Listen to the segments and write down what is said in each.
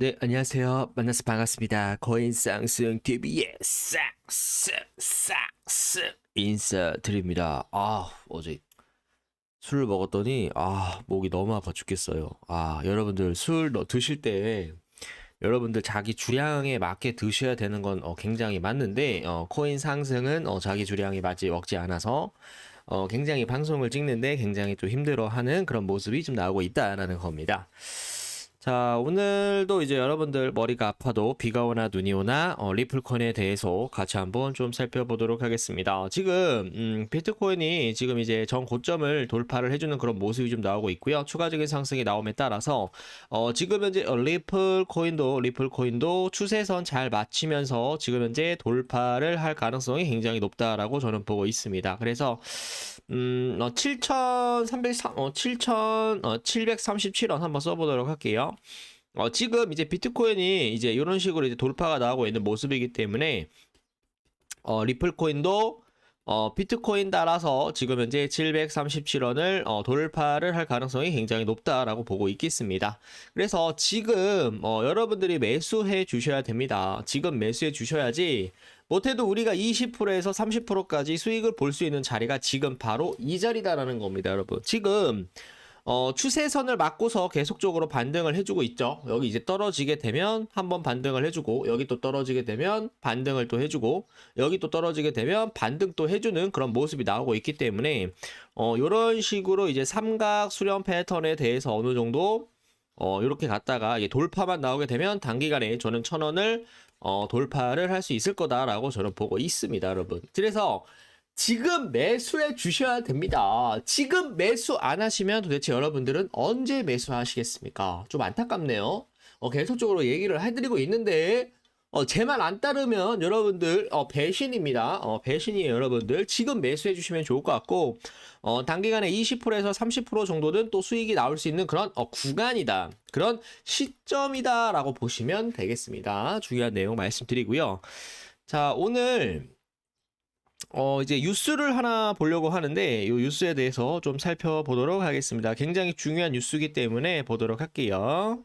네, 안녕하세요. 만나서 반갑습니다. 거인상승 TV의 쌍승 쌍승 인사드립니다. 아, 어제 술을 먹었더니 아, 목이 너무 아파 죽겠어요. 아, 여러분들 술 너- 드실 때 여러분들 자기 주량에 맞게 드셔야 되는 건 어, 굉장히 맞는데 어, 코인 상승은 어, 자기 주량이 맞지 먹지 않아서 어, 굉장히 방송을 찍는데 굉장히 또 힘들어하는 그런 모습이 좀 나오고 있다라는 겁니다. 자, 오늘도 이제 여러분들 머리가 아파도 비가 오나 눈이 오나 어, 리플코인에 대해서 같이 한번 좀 살펴보도록 하겠습니다. 지금 음, 비트코인이 지금 이제 전 고점을 돌파를 해주는 그런 모습이 좀 나오고 있고요. 추가적인 상승이 나옴에 따라서 어, 지금 현재 어, 리플코인도 리플코인도 추세선 잘 맞추면서 지금 현재 돌파를 할 가능성이 굉장히 높다라고 저는 보고 있습니다. 그래서 음, 어, 7,300, 어, 7,000, 어, 737원 한번 써보도록 할게요. 어, 지금 이제 비트코인이 이제 이런 식으로 이제 돌파가 나오고 있는 모습이기 때문에, 어, 리플코인도, 어, 비트코인 따라서 지금 현재 737원을 어, 돌파를 할 가능성이 굉장히 높다라고 보고 있겠습니다. 그래서 지금, 어, 여러분들이 매수해 주셔야 됩니다. 지금 매수해 주셔야지, 못해도 우리가 20%에서 30%까지 수익을 볼 수 있는 자리가 지금 바로 이 자리다라는 겁니다, 여러분. 지금 어, 추세선을 맞고서 계속적으로 반등을 해주고 있죠. 여기 이제 떨어지게 되면 한번 반등을 해주고 여기 또 떨어지게 되면 반등을 또 해주고 여기 또 떨어지게 되면 반등 또 해주는 그런 모습이 나오고 있기 때문에 어, 이런 식으로 이제 삼각 수렴 패턴에 대해서 어느 정도 어, 이렇게 갔다가 돌파만 나오게 되면 단기간에 저는 천 원을 어, 돌파를 할 수 있을 거다라고 저는 보고 있습니다, 여러분. 그래서 지금 매수해 주셔야 됩니다. 지금 매수 안 하시면 도대체 여러분들은 언제 매수하시겠습니까? 좀 안타깝네요. 어, 계속적으로 얘기를 해드리고 있는데, 어, 제 말 안 따르면 여러분들, 어, 배신입니다. 어, 배신이에요, 여러분들. 지금 매수해 주시면 좋을 것 같고, 어, 단기간에 20%에서 30% 정도는 또 수익이 나올 수 있는 그런, 어, 구간이다. 그런 시점이다라고 보시면 되겠습니다. 중요한 내용 말씀드리고요. 자, 오늘, 어, 이제 뉴스를 하나 보려고 하는데, 이 뉴스에 대해서 좀 살펴보도록 하겠습니다. 굉장히 중요한 뉴스이기 때문에 보도록 할게요.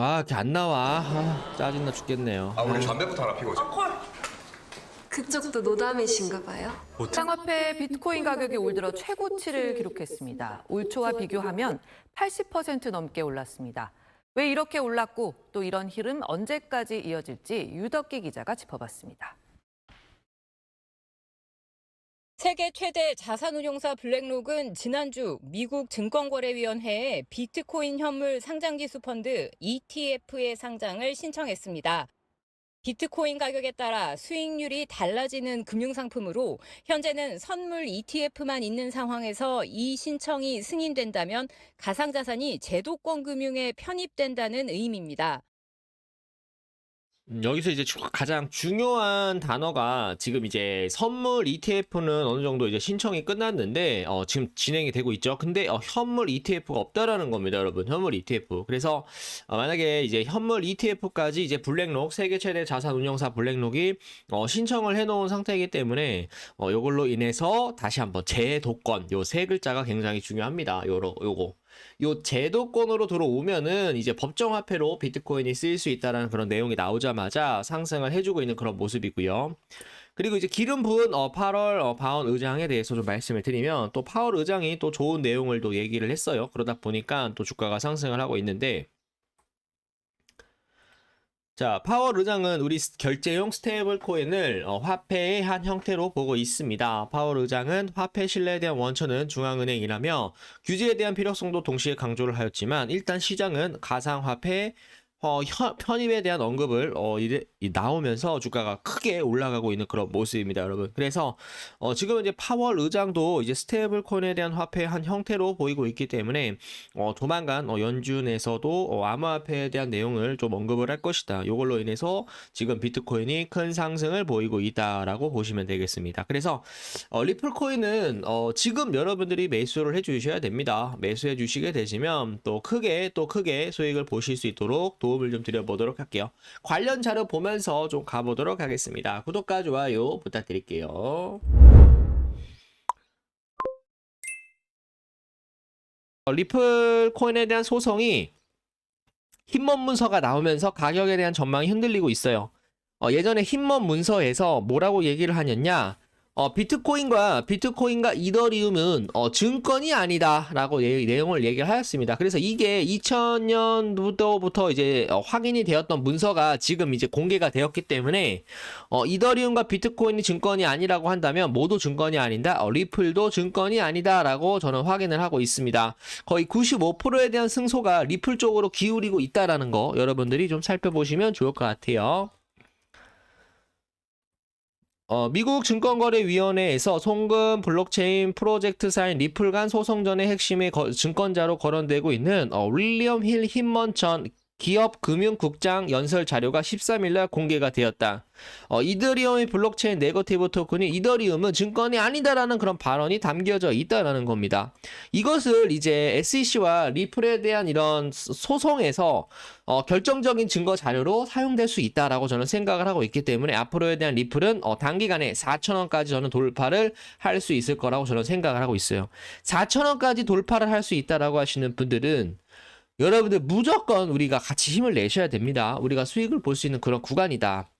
아, 이렇게 안 나와. 아, 짜증나 죽겠네요. 아 우리 담배부터 하나 피고 오자. 그쪽도 노담이신가 봐요. 쌍화폐 비트코인 가격이 올 들어 최고치를 기록했습니다. 올 초와 비교하면 80% 넘게 올랐습니다. 왜 이렇게 올랐고 또 이런 흐름 언제까지 이어질지 유덕기 기자가 짚어봤습니다. 세계 최대 자산운용사 블랙록은 지난주 미국 증권거래위원회에 비트코인 현물 상장지수 펀드 ETF의 상장을 신청했습니다. 비트코인 가격에 따라 수익률이 달라지는 금융상품으로 현재는 선물 ETF만 있는 상황에서 이 신청이 승인된다면 가상자산이 제도권 금융에 편입된다는 의미입니다. 음, 여기서 이제 주- 가장 중요한 단어가 지금 이제 선물 ETF는 어느 정도 이제 신청이 끝났는데 어, 지금 진행이 되고 있죠. 근데 어, 현물 ETF가 없다라는 겁니다, 여러분. 현물 ETF. 그래서 어, 만약에 이제 현물 ETF까지 이제 블랙록 세계 최대 자산 운용사 블랙록이 어, 신청을 해놓은 상태이기 때문에 어, 요걸로 인해서 다시 한번 제도권 요 세 글자가 굉장히 중요합니다. 요로 요거. 요 제도권으로 들어오면은 이제 법정화폐로 비트코인이 쓰일 수 있다라는 그런 내용이 나오자마자 상승을 해주고 있는 그런 모습이고요. 그리고 이제 기름 부은 어, 8월 어, 바운 의장에 대해서 좀 말씀을 드리면 또 파월 의장이 또 좋은 내용을 또 얘기를 했어요. 그러다 보니까 또 주가가 상승을 하고 있는데 자, 파월 의장은 우리 스- 결제용 스테이블 코인을 어, 화폐의 한 형태로 보고 있습니다. 파월 의장은 화폐 신뢰에 대한 원천은 중앙은행이라며 규제에 대한 필요성도 동시에 강조를 하였지만 일단 시장은 가상화폐 어, 현- 편입에 대한 언급을 어, 이래, 이- 나오면서 주가가 크게 올라가고 있는 그런 모습입니다, 여러분. 그래서 어, 지금 이제 파월 의장도 이제 스테이블 코인에 대한 화폐의 한 형태로 보이고 있기 때문에 어, 조만간 어, 연준에서도 어, 암호화폐에 대한 내용을 좀 언급을 할 것이다. 이걸로 인해서 지금 비트코인이 큰 상승을 보이고 있다라고 보시면 되겠습니다. 그래서 어, 리플 코인은 어, 지금 여러분들이 매수를 해주셔야 됩니다. 매수해 주시게 되시면 또 크게 또 크게 수익을 보실 수 있도록 도 움을 좀 드려보도록 할게요. 관련 자료 보면서 좀 가보도록 하겠습니다. 구독과 좋아요 부탁드릴게요. 어, 리플 코인에 대한 소송이 흰먼 문서가 나오면서 가격에 대한 전망이 흔들리고 있어요. 어, 예전에 흰먼 문서에서 뭐라고 얘기를 하냐냐 어, 비트코인과 비트코인과 이더리움은 어, 증권이 아니다라고 예- 내용을 얘기를 하였습니다. 그래서 이게 2000년부터부터 이제 어, 확인이 되었던 문서가 지금 이제 공개가 되었기 때문에 어, 이더리움과 비트코인이 증권이 아니라고 한다면 모두 증권이 아니다. 어, 리플도 증권이 아니다라고 저는 확인을 하고 있습니다. 거의 95%에 대한 승소가 리플 쪽으로 기울이고 있다라는 거 여러분들이 좀 살펴보시면 좋을 것 같아요. 어, 미국 증권거래위원회에서 송금 블록체인 프로젝트사인 리플 간 소송전의 핵심의 거- 증권자로 거론되고 있는 어, 윌리엄 힐 힘먼 전 기업 금융국장 연설 자료가 13일 날 공개가 되었다. 어, 이더리움의 블록체인 네거티브 토큰이 이더리움은 증권이 아니다라는 그런 발언이 담겨져 있다라는 겁니다. 이것을 이제 SEC와 리플에 대한 이런 소- 소송에서 어, 결정적인 증거 자료로 사용될 수 있다라고 저는 생각을 하고 있기 때문에 앞으로에 대한 리플은 어, 단기간에 4천원까지 저는 돌파를 할 수 있을 거라고 저는 생각을 하고 있어요. 4천원까지 돌파를 할 수 있다라고 하시는 분들은 여러분들 무조건 우리가 같이 힘을 내셔야 됩니다. 우리가 수익을 볼 수 있는 그런 구간이다.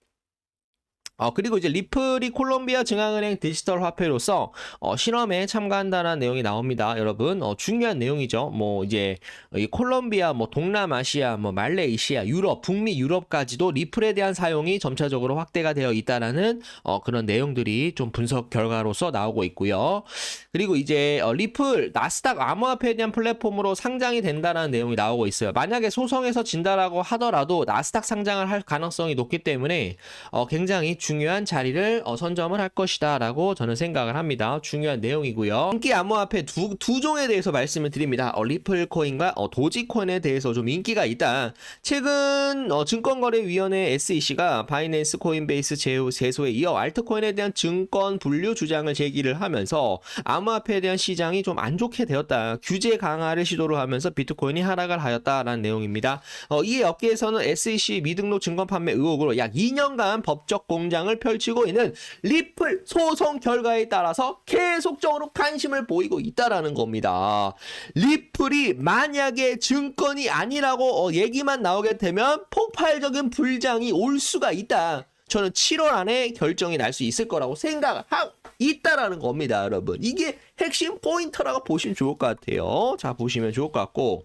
어, 그리고 이제 리플이 콜롬비아 중앙은행 디지털 화폐로서 어, 실험에 참가한다는 내용이 나옵니다. 여러분, 어, 중요한 내용이죠. 뭐 이제 이 콜롬비아, 뭐 동남아시아, 뭐 말레이시아, 유럽, 북미 유럽까지도 리플에 대한 사용이 점차적으로 확대가 되어 있다라는 어, 그런 내용들이 좀 분석 결과로서 나오고 있고요. 그리고 이제 어, 리플 나스닥 암호화폐에 대한 플랫폼으로 상장이 된다라는 내용이 나오고 있어요. 만약에 소송에서 진다라고 하더라도 나스닥 상장을 할 가능성이 높기 때문에 어, 굉장히 중요한 자리를 어, 선점을 할 것이다 라고 저는 생각을 합니다. 중요한 내용이고요. 인기 암호화폐 두, 두 종에 대해서 말씀을 드립니다. 어, 리플 코인과 어, 도지코인에 대해서 좀 인기가 있다. 최근 어, 증권거래위원회 SEC가 바이낸스 코인베이스 제소에 이어 알트코인에 대한 증권 분류 주장을 제기를 하면서 암호화폐에 대한 시장이 좀 안 좋게 되었다. 규제 강화를 시도를 하면서 비트코인이 하락을 하였다라는 내용입니다. 어, 이에 업계에서는 SEC 미등록 증권 판매 의혹으로 약 2년간 법적 공 장을 펼치고 있는 리플 소송 결과에 따라서 계속적으로 관심을 보이고 있다라는 겁니다. 리플이 만약에 증권이 아니라고 어, 얘기만 나오게 되면 폭발적인 불장이 올 수가 있다. 저는 7월 안에 결정이 날 수 있을 거라고 생각을 하고 있다라는 겁니다, 여러분. 이게 핵심 포인트라고 보시면 좋을 것 같아요. 자, 보시면 좋을 것 같고.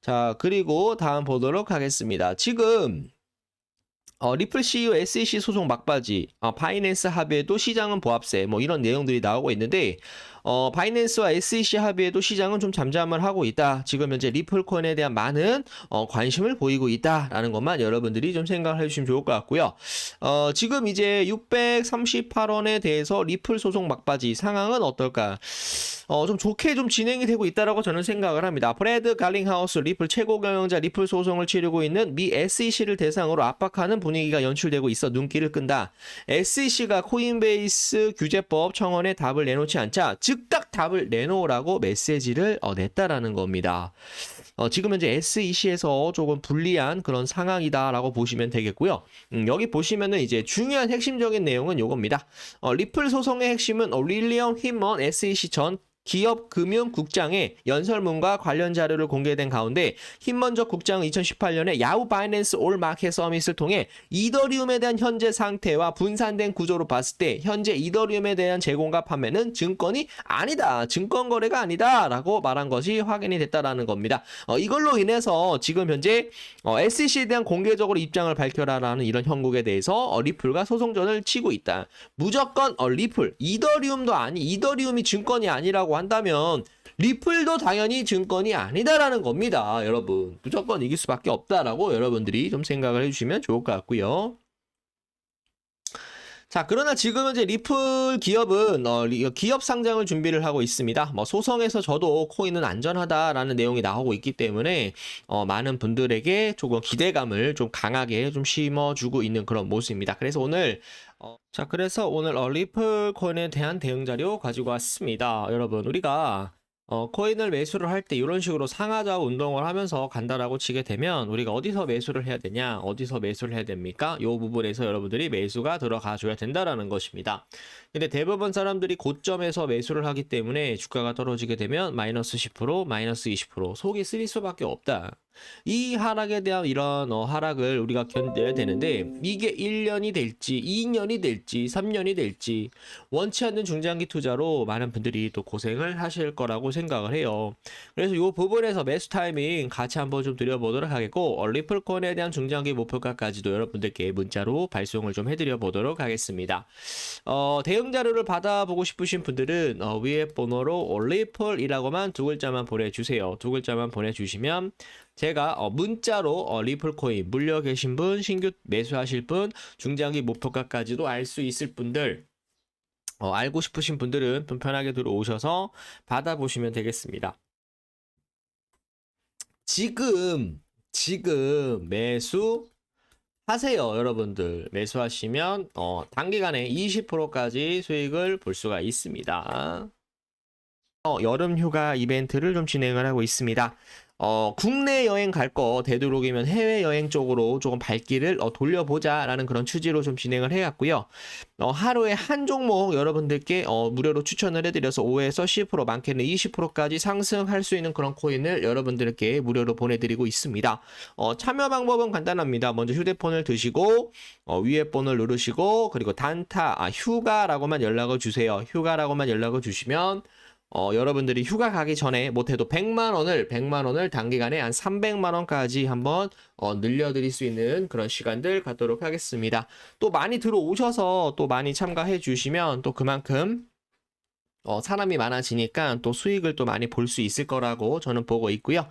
자, 그리고 다음 보도록 하겠습니다. 지금 어, 리플 CEO SEC 소송 막바지, 어, 바이낸스 합의에도 시장은 보합세, 뭐 이런 내용들이 나오고 있는데, 어, 바이낸스와 SEC 합의에도 시장은 좀 잠잠을 하고 있다. 지금 현재 리플 코인에 대한 많은 어, 관심을 보이고 있다라는 것만 여러분들이 좀 생각을 해주시면 좋을 것 같고요. 어, 지금 이제 638원에 대해서 리플 소송 막바지 상황은 어떨까? 어, 좀 좋게 좀 진행이 되고 있다라고 저는 생각을 합니다. 브래드 갈링하우스 리플 최고 경영자 리플 소송을 치르고 있는 미 SEC를 대상으로 압박하는 분위기가 연출되고 있어 눈길을 끈다. SEC가 코인베이스 규제법 청원에 답을 내놓지 않자 즉각 답을 내놓으라고 메시지를 어, 냈다라는 겁니다. 어, 지금 현재 SEC에서 조금 불리한 그런 상황이다라고 보시면 되겠고요. 음, 여기 보시면은 이제 중요한 핵심적인 내용은 요겁니다. 어, 리플 소송의 핵심은 어, 윌리엄 히먼 SEC 전 기업금융국장의 연설문과 관련 자료를 공개된 가운데 힘먼저 국장은 2018년에 야후 바이낸스 올 마켓 서밋을 통해 이더리움에 대한 현재 상태와 분산된 구조로 봤을 때 현재 이더리움에 대한 제공과 판매는 증권이 아니다. 증권 거래가 아니다라고 말한 것이 확인이 됐다라는 겁니다. 어, 이걸로 인해서 지금 현재 어, SEC에 대한 공개적으로 입장을 밝혀라라는 이런 형국에 대해서 어, 리플과 소송전을 치고 있다. 무조건 어, 리플, 이더리움도 아니, 이더리움이 증권이 아니라고 한다면 리플도 당연히 증권이 아니다라는 겁니다. 여러분. 무조건 이길 수밖에 없다라고 여러분들이 좀 생각을 해주시면 좋을 것 같고요. 자, 그러나 지금 이제 리플 기업은 어, 리- 기업 상장을 준비를 하고 있습니다. 뭐 소송에서 저도 코인은 안전하다라는 내용이 나오고 있기 때문에 어, 많은 분들에게 조금 기대감을 좀 강하게 좀 심어주고 있는 그런 모습입니다. 그래서 오늘 어, 자, 그래서 오늘 어, 리플 코인에 대한 대응 자료 가지고 왔습니다. 여러분, 우리가 어, 코인을 매수를 할 때 이런 식으로 상하좌 운동을 하면서 간다라고 치게 되면 우리가 어디서 매수를 해야 되냐, 어디서 매수를 해야 됩니까? 이 부분에서 여러분들이 매수가 들어가 줘야 된다라는 것입니다. 근데 대부분 사람들이 고점에서 매수를 하기 때문에 주가가 떨어지게 되면 마이너스 10%, 마이너스 20% 속이 쓰릴 수밖에 없다. 이 하락에 대한 이런 어, 하락을 우리가 견뎌야 되는데 이게 1년이 될지 2년이 될지 3년이 될지 원치 않는 중장기 투자로 많은 분들이 또 고생을 하실 거라고 생각을 해요. 그래서 이 부분에서 매수 타이밍 같이 한번 좀 드려보도록 하겠고 어, 리플콘에 대한 중장기 목표가까지도 여러분들께 문자로 발송을 좀 해드려 보도록 하겠습니다. 어, 대응 자료를 받아보고 싶으신 분들은 어, 위에 번호로 리플이라고만 두 글자만 보내주세요. 두 글자만 보내주시면 제가 어, 문자로 어, 리플코인 물려 계신 분, 신규 매수하실 분, 중장기 목표가까지도 알 수 있을 분들 어, 알고 싶으신 분들은 좀 편하게 들어오셔서 받아보시면 되겠습니다. 지금 지금 매수 하세요, 여러분들. 매수하시면 어, 단기간에 20%까지 수익을 볼 수가 있습니다. 어, 여름 휴가 이벤트를 좀 진행을 하고 있습니다. 어, 국내 여행 갈 거 되도록이면 해외 여행 쪽으로 조금 발길을 어, 돌려보자라는 그런 취지로 좀 진행을 해왔고요. 어, 하루에 한 종목 여러분들께 어, 무료로 추천을 해드려서 5에서 10% 많게는 20%까지 상승할 수 있는 그런 코인을 여러분들께 무료로 보내드리고 있습니다. 어, 참여 방법은 간단합니다. 먼저 휴대폰을 드시고 어, 위에 번호를 누르시고 그리고 단타 아, 휴가라고만 연락을 주세요. 휴가라고만 연락을 주시면 어, 여러분들이 휴가 가기 전에 못해도 100만 원을 100만 원을 단기간에 한 300만 원까지 한번 어, 늘려드릴 수 있는 그런 시간들 갖도록 하겠습니다. 또 많이 들어오셔서 또 많이 참가해 주시면 또 그만큼 어, 사람이 많아지니까 또 수익을 또 많이 볼 수 있을 거라고 저는 보고 있고요.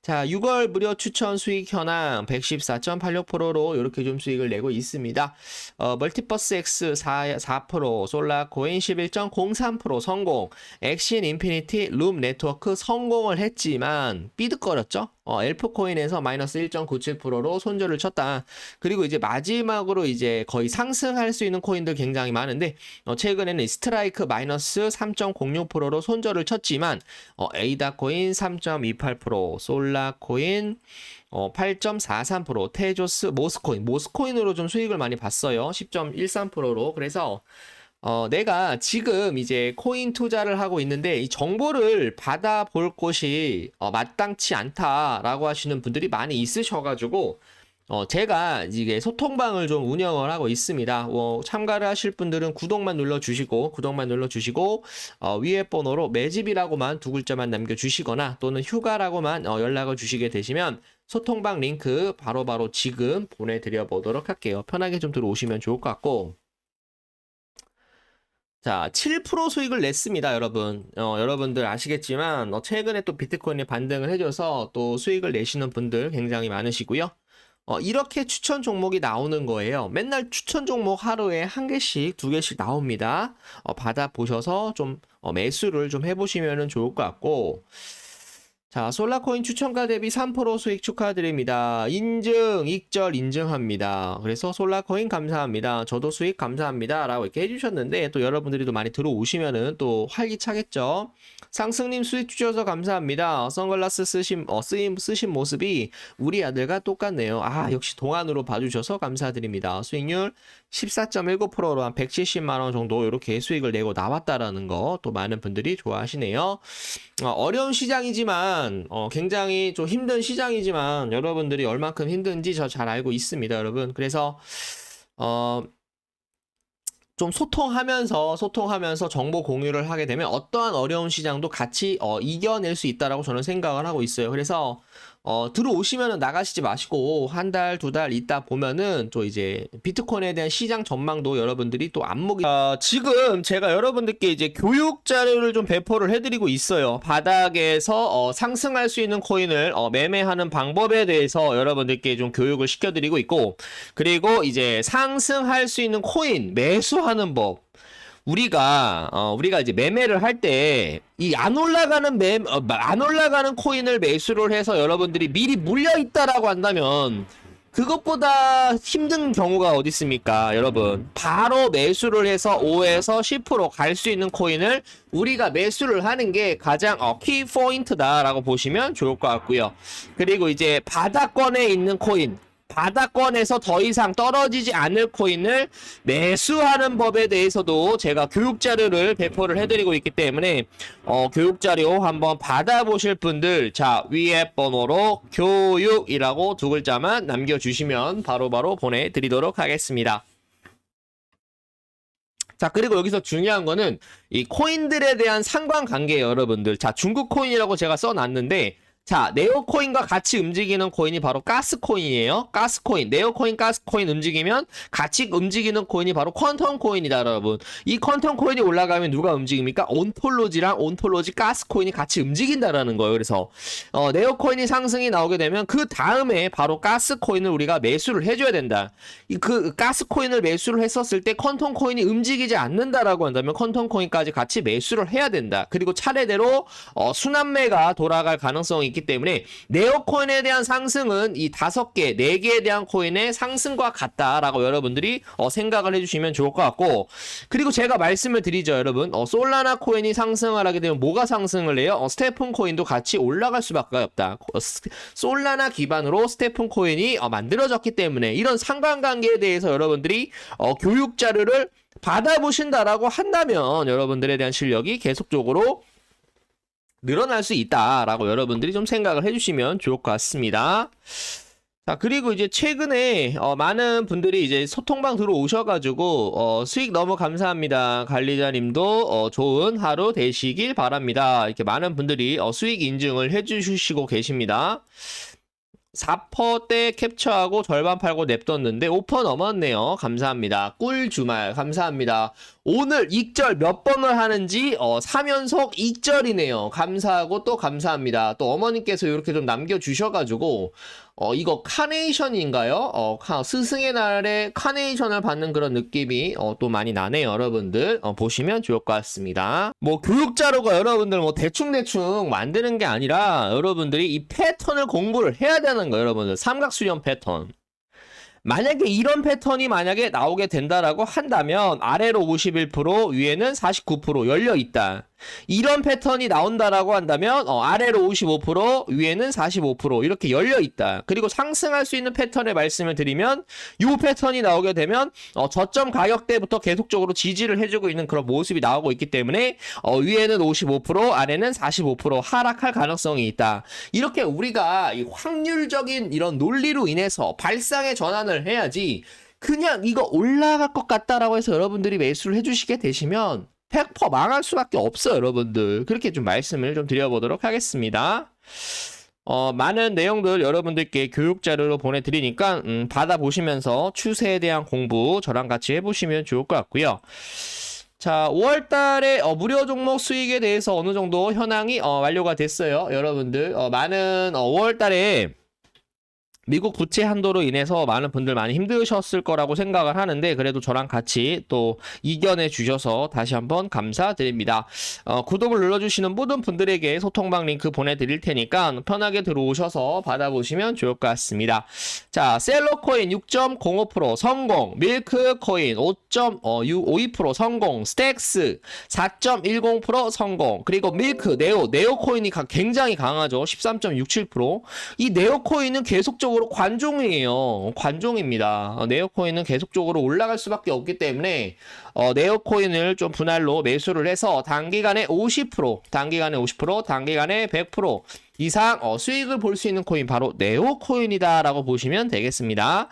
자, 6월 무료 추천 수익 현황 114.86%로 이렇게 좀 수익을 내고 있습니다. 어, 멀티버스 X 4, 4%, 솔라 코인 11.03% 성공, 엑신 인피니티 룸 네트워크 성공을 했지만 삐득거렸죠? 어, 엘프 코인에서 마이너스 1.97%로 손절을 쳤다. 그리고 이제 마지막으로 이제 거의 상승할 수 있는 코인들 굉장히 많은데 어, 최근에는 스트라이크 마이너스 3.06%로 손절을 쳤지만 어, 에이다 코인 3.28%, 솔라 코인 어, 8.43%, 테조스, 모스코인, 모스코인으로 좀 수익을 많이 봤어요. 10.13%로. 그래서 어, 내가 지금 이제 코인 투자를 하고 있는데 이 정보를 받아볼 곳이 어, 마땅치 않다라고 하시는 분들이 많이 있으셔가지고 어, 제가 이게 소통방을 좀 운영을 하고 있습니다. 어, 참가를 하실 분들은 구독만 눌러주시고, 구독만 눌러주시고, 어, 위에 번호로 매집이라고만 두 글자만 남겨주시거나 또는 휴가라고만 어, 연락을 주시게 되시면 소통방 링크 바로바로 지금 보내드려 보도록 할게요. 편하게 좀 들어오시면 좋을 것 같고. 자, 7% 수익을 냈습니다, 여러분. 어, 여러분들 아시겠지만, 어, 최근에 또 비트코인이 반등을 해줘서 또 수익을 내시는 분들 굉장히 많으시고요. 어, 이렇게 추천 종목이 나오는 거예요. 맨날 추천 종목 하루에 한 개씩, 두 개씩 나옵니다. 어, 받아보셔서 좀 어, 매수를 좀 해보시면 좋을 것 같고, 자, 솔라코인 추천가 대비 3% 수익 축하드립니다. 인증, 익절 인증합니다. 그래서 솔라코인 감사합니다. 저도 수익 감사합니다. 라고 이렇게 해주셨는데, 또 여러분들이 또 많이 들어오시면은 또 활기차겠죠. 상승님 수익 주셔서 감사합니다. 선글라스 쓰신, 어, 쓰임, 쓰신 모습이 우리 아들과 똑같네요. 아, 역시 동안으로 봐주셔서 감사드립니다. 수익률 14.19%로 한 170만원 정도 이렇게 수익을 내고 나왔다라는 거 또 많은 분들이 좋아하시네요. 어, 어려운 시장이지만 어, 굉장히 좀 힘든 시장이지만 여러분들이 얼만큼 힘든지 저 잘 알고 있습니다, 여러분. 그래서 어, 좀 소통하면서 소통하면서 정보 공유를 하게 되면 어떠한 어려운 시장도 같이 어, 이겨낼 수 있다라고 저는 생각을 하고 있어요. 그래서 어, 들어오시면은 나가시지 마시고 한 달, 두 달 있다 보면은 또 이제 비트코인에 대한 시장 전망도 여러분들이 또 안목이 어, 지금 제가 여러분들께 이제 교육 자료를 좀 배포를 해드리고 있어요. 바닥에서 어, 상승할 수 있는 코인을 어, 매매하는 방법에 대해서 여러분들께 좀 교육을 시켜드리고 있고 그리고 이제 상승할 수 있는 코인 매수하는 법 우리가 어 우리가 이제 매매를 할 때 이 안 올라가는 매안 올라가는 코인을 매수를 해서 여러분들이 미리 물려 있다라고 한다면 그것보다 힘든 경우가 어디 있습니까, 여러분? 바로 매수를 해서 5에서 10%갈 수 있는 코인을 우리가 매수를 하는 게 가장 어, 키 포인트다라고 보시면 좋을 것 같고요. 그리고 이제 바닥권에 있는 코인, 바닥권에서 더 이상 떨어지지 않을 코인을 매수하는 법에 대해서도 제가 교육 자료를 배포를 해드리고 있기 때문에 어, 교육 자료 한번 받아보실 분들 자 위에 번호로 교육이라고 두 글자만 남겨주시면 바로바로 보내드리도록 하겠습니다. 자, 그리고 여기서 중요한 거는 이 코인들에 대한 상관관계예요, 여러분들. 자, 중국 코인이라고 제가 써놨는데, 자, 네오코인과 같이 움직이는 코인이 바로 가스코인이에요. 가스코인. 네오코인, 가스코인 움직이면 같이 움직이는 코인이 바로 퀀텀 코인이다, 여러분. 이 퀀텀 코인이 올라가면 누가 움직입니까? 온톨로지랑 온톨로지 가스코인이 같이 움직인다라는 거예요. 그래서, 어, 네오코인이 상승이 나오게 되면 그 다음에 바로 가스코인을 우리가 매수를 해줘야 된다. 이그 가스코인을 매수를 했었을 때 퀀텀 코인이 움직이지 않는다라고 한다면 퀀텀 코인까지 같이 매수를 해야 된다. 그리고 차례대로 어, 순환매가 돌아갈 가능성이 있기 때문에 네오코인에 대한 상승은 이 다섯 개, 네 개에 대한 코인의 상승과 같다라고 여러분들이 어, 생각을 해주시면 좋을 것 같고 그리고 제가 말씀을 드리죠, 여러분. 어, 솔라나 코인이 상승을 하게 되면 뭐가 상승을 해요? 어, 스테픈 코인도 같이 올라갈 수밖에 없다. 어, 스- 솔라나 기반으로 스테픈 코인이 어, 만들어졌기 때문에 이런 상관관계에 대해서 여러분들이 어, 교육 자료를 받아보신다라고 한다면 여러분들에 대한 실력이 계속적으로 늘어날 수 있다라고 여러분들이 좀 생각을 해주시면 좋을 것 같습니다. 자, 그리고 이제 최근에 어, 많은 분들이 이제 소통방 들어오셔가지고 어, 수익 너무 감사합니다. 관리자님도 어, 좋은 하루 되시길 바랍니다. 이렇게 많은 분들이 어, 수익 인증을 해주시고 계십니다. 4%대 캡처하고 절반 팔고 냅뒀는데 5% 넘었네요. 감사합니다. 꿀 주말 감사합니다. 오늘 익절 몇 번을 하는지 어, 3연속 익절이네요. 감사하고 또 감사합니다. 또 어머님께서 이렇게 좀 남겨주셔가지고 어, 이거 카네이션인가요? 어, 카- 스승의 날에 카네이션을 받는 그런 느낌이 어, 또 많이 나네요, 여러분들. 어, 보시면 좋을 것 같습니다. 뭐 교육 자료가 여러분들 뭐 대충 대충 만드는 게 아니라 여러분들이 이 패턴을 공부를 해야 되는 거예요, 여러분들. 삼각수렴 패턴. 만약에 이런 패턴이 만약에 나오게 된다라고 한다면 아래로 51% 위에는 49% 열려 있다. 이런 패턴이 나온다라고 한다면 어, 아래로 55% 위에는 45% 이렇게 열려 있다. 그리고 상승할 수 있는 패턴의 말씀을 드리면 이 패턴이 나오게 되면 어, 저점 가격대부터 계속적으로 지지를 해주고 있는 그런 모습이 나오고 있기 때문에 어, 위에는 55% 아래는 45% 하락할 가능성이 있다. 이렇게 우리가 이 확률적인 이런 논리로 인해서 발상의 전환을 해야지 그냥 이거 올라갈 것 같다라고 해서 여러분들이 매수를 해주시게 되시면 100% 망할 수밖에 없어요, 여러분들. 그렇게 좀 말씀을 좀 드려보도록 하겠습니다. 어, 많은 내용들 여러분들께 교육 자료로 보내드리니까, 음, 받아보시면서 추세에 대한 공부 저랑 같이 해보시면 좋을 것 같고요. 자, 5월 달에 어, 무료 종목 수익에 대해서 어느 정도 현황이 어, 완료가 됐어요. 여러분들, 어, 많은 어, 5월 달에 미국 부채 한도로 인해서 많은 분들 많이 힘드셨을 거라고 생각을 하는데 그래도 저랑 같이 또 이겨내 주셔서 다시 한번 감사드립니다. 어, 구독을 눌러주시는 모든 분들에게 소통방 링크 보내드릴 테니까 편하게 들어오셔서 받아보시면 좋을 것 같습니다. 자, 셀러코인 6.05% 성공, 밀크코인 5.52% 성공, 스택스 4.10% 성공, 그리고 밀크, 네오, 네오코인이 가- 굉장히 강하죠. 13.67%. 이 네오코인은 계속적으로 관종이에요. 관종입니다. 어, 네오코인은 계속적으로 올라갈 수밖에 없기 때문에 어, 네오코인을 좀 분할로 매수를 해서 단기간에 50%, 단기간에 50%, 단기간에 100% 이상 어, 수익을 볼 수 있는 코인 바로 네오 코인이다라고 보시면 되겠습니다.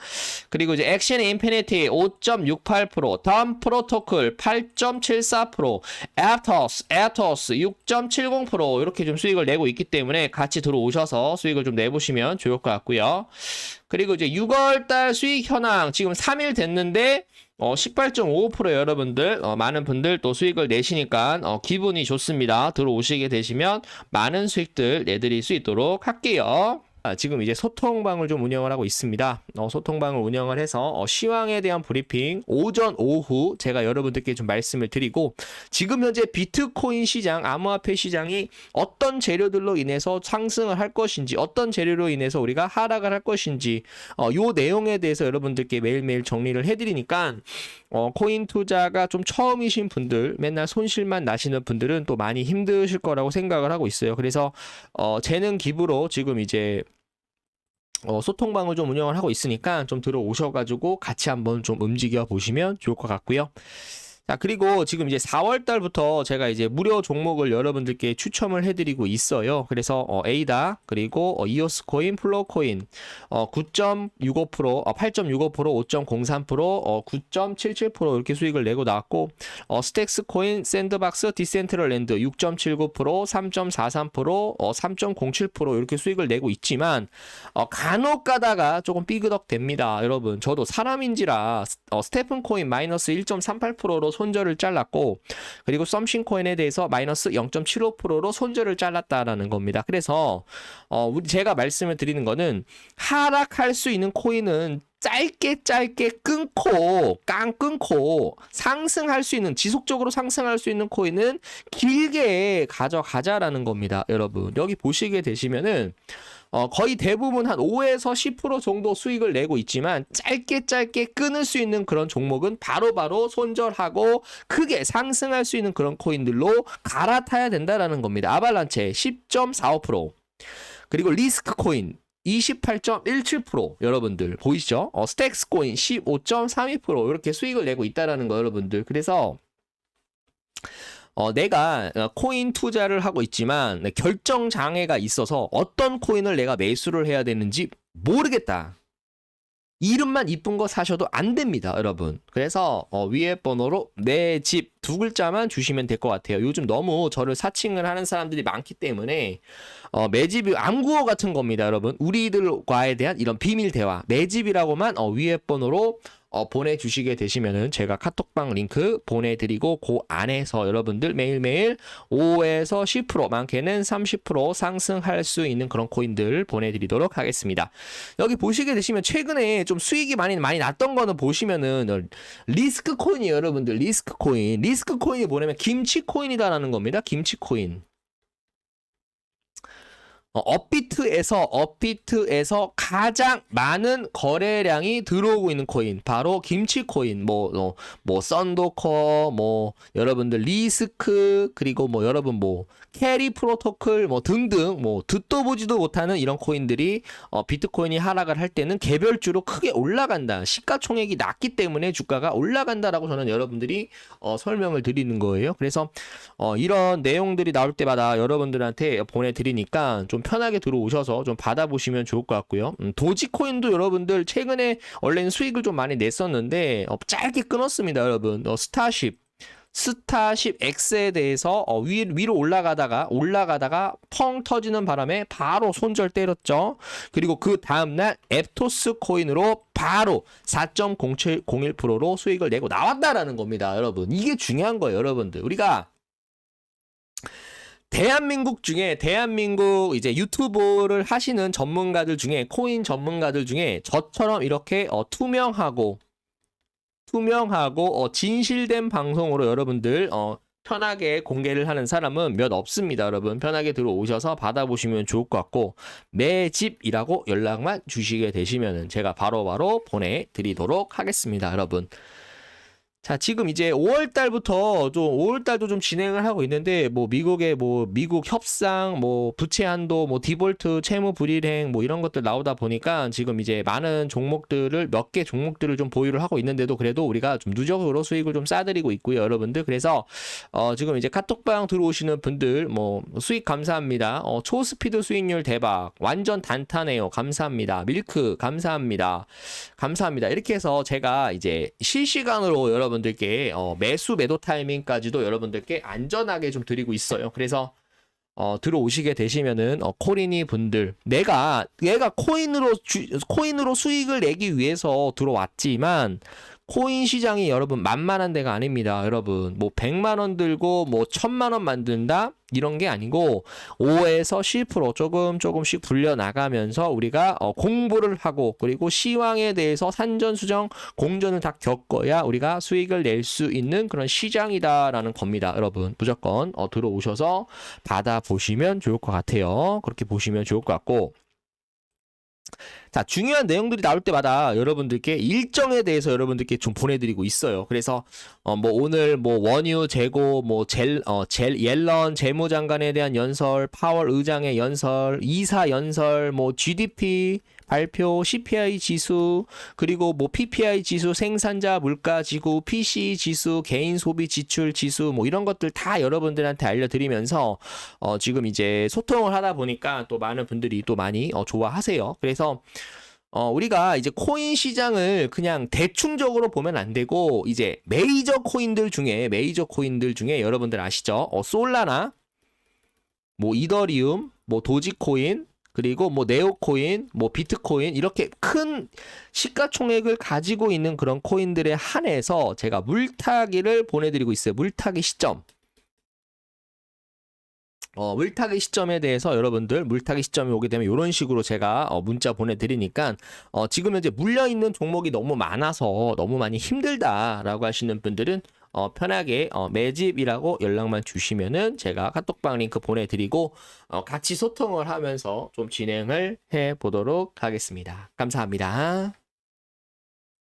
그리고 이제 액션 인피니티 5.68%, 덤 프로토콜 8.74%, 애토스, 애토스 6.70% 이렇게 좀 수익을 내고 있기 때문에 같이 들어오셔서 수익을 좀 내보시면 좋을 것 같고요. 그리고 이제 6월 달 수익 현황 지금 3일 됐는데 어, 18.55% 여러분들 어, 많은 분들 또 수익을 내시니까 어, 기분이 좋습니다. 들어오시게 되시면 많은 수익들 내드릴 수 있도록 할게요. 아, 지금 이제 소통방을 좀 운영을 하고 있습니다. 어, 소통방을 운영을 해서 어, 시황에 대한 브리핑 오전 오후 제가 여러분들께 좀 말씀을 드리고 지금 현재 비트코인 시장 암호화폐 시장이 어떤 재료들로 인해서 상승을 할 것인지 어떤 재료로 인해서 우리가 하락을 할 것인지 어, 요 내용에 대해서 여러분들께 매일매일 정리를 해드리니까 어, 코인 투자가 좀 처음이신 분들 맨날 손실만 나시는 분들은 또 많이 힘드실 거라고 생각을 하고 있어요. 그래서 어, 재능 기부로 지금 이제 어, 소통방을 좀 운영을 하고 있으니까 좀 들어오셔가지고 같이 한번 좀 움직여 보시면 좋을 것 같고요. 자, 그리고 지금 이제 4월 달부터 제가 이제 무료 종목을 여러분들께 추첨을 해드리고 있어요. 그래서 어, 에이다, 그리고 어, 이오스 코인, 플로우 코인, 어, 9.65%, 어, 8.65%, 5.03%, 어, 9.77% 이렇게 수익을 내고 나왔고, 어, 스택스 코인, 샌드박스, 디센트럴랜드 6.79%, 3.43%, 어, 3.07% 이렇게 수익을 내고 있지만, 어, 간혹 가다가 조금 삐그덕 됩니다. 여러분, 저도 사람인지라 어, 스테픈 코인 마이너스 1.38%로 손절을 잘랐고, 그리고 썸신 코인에 대해서 마이너스 0.75%로 손절을 잘랐다라는 겁니다. 그래서 어, 우리 제가 말씀을 드리는 거는 하락할 수 있는 코인은 짧게 짧게 끊고 깡 끊고 상승할 수 있는 지속적으로 상승할 수 있는 코인은 길게 가져가자라는 겁니다, 여러분. 여기 보시게 되시면은 어, 거의 대부분 한 5에서 10% 정도 수익을 내고 있지만 짧게 짧게 끊을 수 있는 그런 종목은 바로 바로 손절하고 크게 상승할 수 있는 그런 코인들로 갈아타야 된다라는 겁니다. 아발란체 10.45% 그리고 리스크 코인 28.17% 여러분들 보이시죠? 어, 스택스 코인 15.32% 이렇게 수익을 내고 있다라는 거 여러분들. 그래서 어, 내가 어, 코인 투자를 하고 있지만 네, 결정 장애가 있어서 어떤 코인을 내가 매수를 해야 되는지 모르겠다. 이름만 이쁜 거 사셔도 안 됩니다, 여러분. 그래서 어, 위에 번호로 내 집 두 글자만 주시면 될 것 같아요. 요즘 너무 저를 사칭을 하는 사람들이 많기 때문에 어, 매집이 암구어 같은 겁니다, 여러분. 우리들과에 대한 이런 비밀 대화, 매집이라고만 어, 위에 번호로 어, 보내주시게 되시면은 제가 카톡방 링크 보내드리고 그 안에서 여러분들 매일매일 5에서 10% 많게는 30% 상승할 수 있는 그런 코인들 보내드리도록 하겠습니다. 여기 보시게 되시면 최근에 좀 수익이 많이 많이 났던 거는 보시면은 어, 리스크 코인이 여러분들 리스크 코인 리스크 코인이 뭐냐면 김치 코인이다라는 겁니다. 김치 코인. 어, 업비트에서 업비트에서 가장 많은 거래량이 들어오고 있는 코인. 바로 김치 코인. 뭐뭐 뭐 썬도커 뭐 여러분들 리스크 그리고 뭐 여러분 뭐 캐리 프로토콜 뭐 등등 뭐 듣도 보지도 못하는 이런 코인들이 어, 비트코인이 하락을 할 때는 개별주로 크게 올라간다. 시가총액이 낮기 때문에 주가가 올라간다라고 저는 여러분들이 어, 설명을 드리는 거예요. 그래서 어, 이런 내용들이 나올 때마다 여러분들한테 보내드리니까 좀 편하게 들어오셔서 좀 받아보시면 좋을 것 같고요. 음, 도지코인도 여러분들 최근에 원래는 수익을 좀 많이 냈었는데 어, 짧게 끊었습니다, 여러분. 어, 스타쉽. 스타쉽 X에 대해서 어, 위, 위로 올라가다가 올라가다가 펑 터지는 바람에 바로 손절 때렸죠. 그리고 그 다음날 앱토스 코인으로 바로 4.0701%로 수익을 내고 나왔다라는 겁니다, 여러분. 이게 중요한 거예요, 여러분들. 우리가 대한민국 중에 대한민국 이제 유튜브를 하시는 전문가들 중에 코인 전문가들 중에 저처럼 이렇게 어, 투명하고 투명하고 어, 진실된 방송으로 여러분들 어, 편하게 공개를 하는 사람은 몇 없습니다, 여러분. 편하게 들어오셔서 받아보시면 좋을 것 같고 매집이라고 연락만 주시게 되시면은 제가 바로바로 보내드리도록 하겠습니다, 여러분. 자, 지금 이제 5월 달부터 좀 5월 달도 좀 진행을 하고 있는데 뭐 미국의 뭐 미국 협상, 뭐 부채 한도, 뭐 디볼트, 채무 불일행 뭐 이런 것들 나오다 보니까 지금 이제 많은 종목들을 몇 개 종목들을 좀 보유를 하고 있는데도 그래도 우리가 좀 누적으로 수익을 좀 싸드리고 있고요, 여러분들. 그래서 어 지금 이제 카톡방 들어오시는 분들 뭐 수익 감사합니다. 어 초스피드 수익률 대박. 완전 단타네요. 감사합니다. 밀크 감사합니다. 감사합니다. 이렇게 해서 제가 이제 실시간으로 여러분 들께 어, 매수 매도 타이밍까지도 여러분들께 안전하게 좀 드리고 있어요. 그래서 어, 들어오시게 되시면은 어, 코리니 분들 내가 내가 코인으로 주, 코인으로 수익을 내기 위해서 들어왔지만 코인 시장이 여러분 만만한 데가 아닙니다. 여러분 뭐 100만 원 들고 뭐 1000만 원 만든다 이런 게 아니고 5에서 10% 조금 조금씩 불려 나가면서 우리가 어, 공부를 하고 그리고 시황에 대해서 산전 수정 공전을 다 겪어야 우리가 수익을 낼 수 있는 그런 시장이다라는 겁니다. 여러분 무조건 어, 들어오셔서 받아 보시면 좋을 것 같아요. 그렇게 보시면 좋을 것 같고 자, 중요한 내용들이 나올 때마다 여러분들께 일정에 대해서 여러분들께 좀 보내드리고 있어요. 그래서, 어, 뭐, 오늘 뭐, 원유, 재고, 뭐, 젤, 어, 젤, 옐런 재무장관에 대한 연설, 파월 의장의 연설, 이사 연설, 뭐, GDP 발표, CPI 지수, 그리고 뭐, PPI 지수, 생산자 물가 지구, PC 지수, 개인 소비 지출 지수, 뭐, 이런 것들 다 여러분들한테 알려드리면서, 어, 지금 이제 소통을 하다 보니까 또 많은 분들이 또 많이 어, 좋아하세요. 그래서 어, 우리가 이제 코인 시장을 그냥 대충적으로 보면 안 되고 이제 메이저 코인들 중에 메이저 코인들 중에 여러분들 아시죠? 어, 솔라나 뭐 이더리움, 뭐 도지코인 그리고 뭐 네오코인, 뭐 비트코인 이렇게 큰 시가총액을 가지고 있는 그런 코인들에 한해서 제가 물타기를 보내드리고 있어요. 물타기 시점. 어, 물타기 시점에 대해서 여러분들 물타기 시점이 오게 되면 이런 식으로 제가 어, 문자 보내드리니까 어, 지금 현재 물려 있는 종목이 너무 많아서 너무 많이 힘들다라고 하시는 분들은 어, 편하게 어, 매집이라고 연락만 주시면은 제가 카톡방 링크 보내드리고 어, 같이 소통을 하면서 좀 진행을 해 보도록 하겠습니다. 감사합니다.